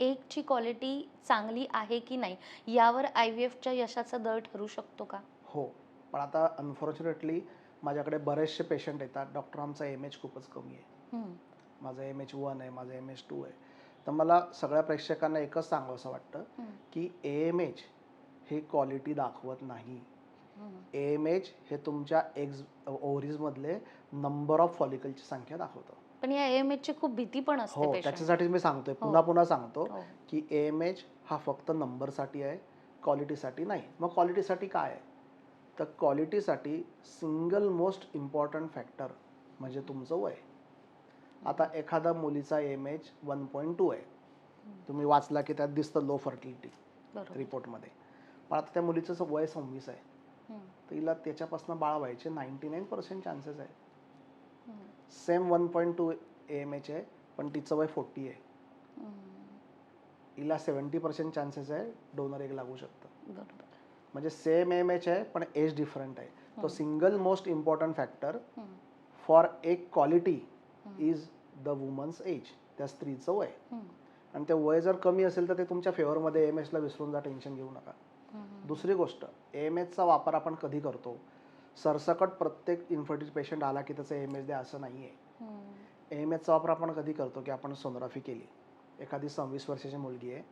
एगची quality चांगली आहे की नाही यावर आय व्ही एफच्या यशाचा दर ठरू शकतो का? हो पण आता अनफॉर्च्युनेटली माझ्याकडे बरेचसे पेशंट येतात. डॉक्टर आमचा एम एच खूपच कमी आहे. माझं एम एच वन आहे माझं एम एच टू आहे. तर मला सगळ्या प्रेक्षकांना एकच सांगावं असं वाटतं की एम एच हे क्वालिटी दाखवत नाही. एम एच हे तुमच्या एक्स ओव्हरीजमधले नंबर ऑफ फॉलिकलची संख्या दाखवतं. पण या एम ची खूप भीती पण असते हो patient. त्याच्यासाठीच मी सांगतोय हो. पुन्हा पुन्हा सांगतो हो. की एम एच हा फक्त नंबरसाठी आहे क्वालिटीसाठी नाही. मग क्वालिटीसाठी काय आहे? तर क्वालिटीसाठी सिंगल मोस्ट इम्पॉर्टंट फॅक्टर म्हणजे तुमचं वय. आता एखादा मुलीचा M H one point two आहे. तुम्ही वाचला की त्यात दिसतं लो फर्टिलिटी बरोबर. रिपोर्टमध्ये. पण आता त्या मुलीचं स- वय सव्वीस आहे. हम्म, तर हिला त्याच्यापासून बाळ व्हायचे नाईन्टी नाईन पर्सेंट चान्सेस आहे. Same one point two M H आहे पण तिचं वय फोर्टी आहे. हिला सेवन्टी पर्सेंट चान्सेस आहे डोनर एक लागू शकतं. म्हणजे सेम एम एच आहे पण एज डिफरंट आहे. तो. Single most important factor for a quality is the woman's age त्या स्त्रीचं वय. आणि ते वय जर कमी असेल तर ते तुमच्या फेवरमध्ये एम एचला विसरून जा टेन्शन घेऊ नका. दुसरी गोष्ट एम एचचा वापर आपण कधी करतो? सरसकट प्रत्येक इन्फर्टिल पेशंट आला की त्याचं एम एच द्या असं नाही आहे एम एचचा वापर आपण कधी करतो की आपण सोनोग्राफी केली. एखादी सव्वीस वर्षाची मुलगी आहे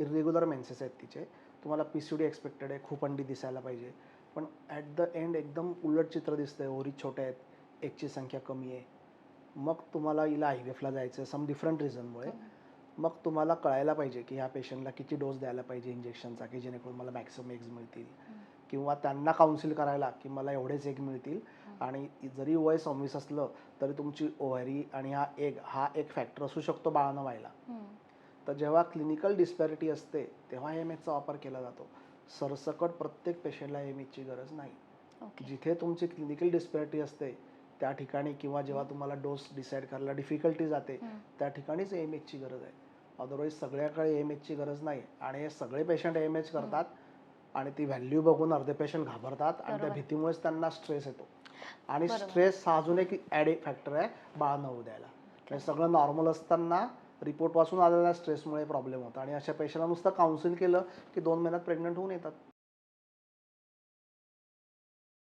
इरेग्युलर मेन्सेस आहेत तिचे तुम्हाला पी सी डी एक्सपेक्टेड आहे खूप अंडी दिसायला पाहिजे. पण ॲट द एंड एकदम उलट चित्र दिसतंय ओरी छोटे आहेत एकची संख्या कमी आहे. मग तुम्हाला हिला आय व्ही एफला जायचं आहे सम डिफरंट रिझनमुळे मग तुम्हाला कळायला पाहिजे की ह्या पेशंटला किती डोस द्यायला पाहिजे इंजेक्शनचा की जेणेकरून मला मॅक्सिमम एग्ज मिळतील. किंवा त्यांना काउन्सिल करायला की मला एवढेच एग मिळतील. आणि जरी वय सव्वीस असलं तरी तुमची ओव्हरी आणि हा एग हा एक फॅक्टर असू शकतो बाळानं व्हायला. तर जेव्हा क्लिनिकल डिस्पॅरिटी असते तेव्हा एम एचचा वापर केला जातो. सरसकट प्रत्येक पेशंटला एम एचची गरज नाही. ओके. जिथे तुमची क्लिनिकल डिस्पॅरिटी असते त्या ठिकाणी किंवा जेव्हा तुम्हाला डोस डिसाईड करायला डिफिकल्टी जाते. त्या ठिकाणीच एम एचची गरज आहे. अदरवाईज सगळ्याकडे एम एचची गरज नाही. आणि हे सगळे पेशंट एम एच करतात. आणि ती व्हॅल्यू बघून अर्धे पेशंट घाबरतात आणि त्या. भीतीमुळेच त्यांना स्ट्रेस येतो. आणि. स्ट्रेस हा अजून एक ॲड फॅक्टर आहे बाळ न होऊ द्यायला. म्हणजे सगळं नॉर्मल असताना रिपोर्ट वाचून आलेल्या स्ट्रेसमुळे प्रॉब्लेम होता. आणि अशा पेशंटला नुसतं काउन्सिल केलं की दोन महिन्यात प्रेग्नंट होऊन येतात.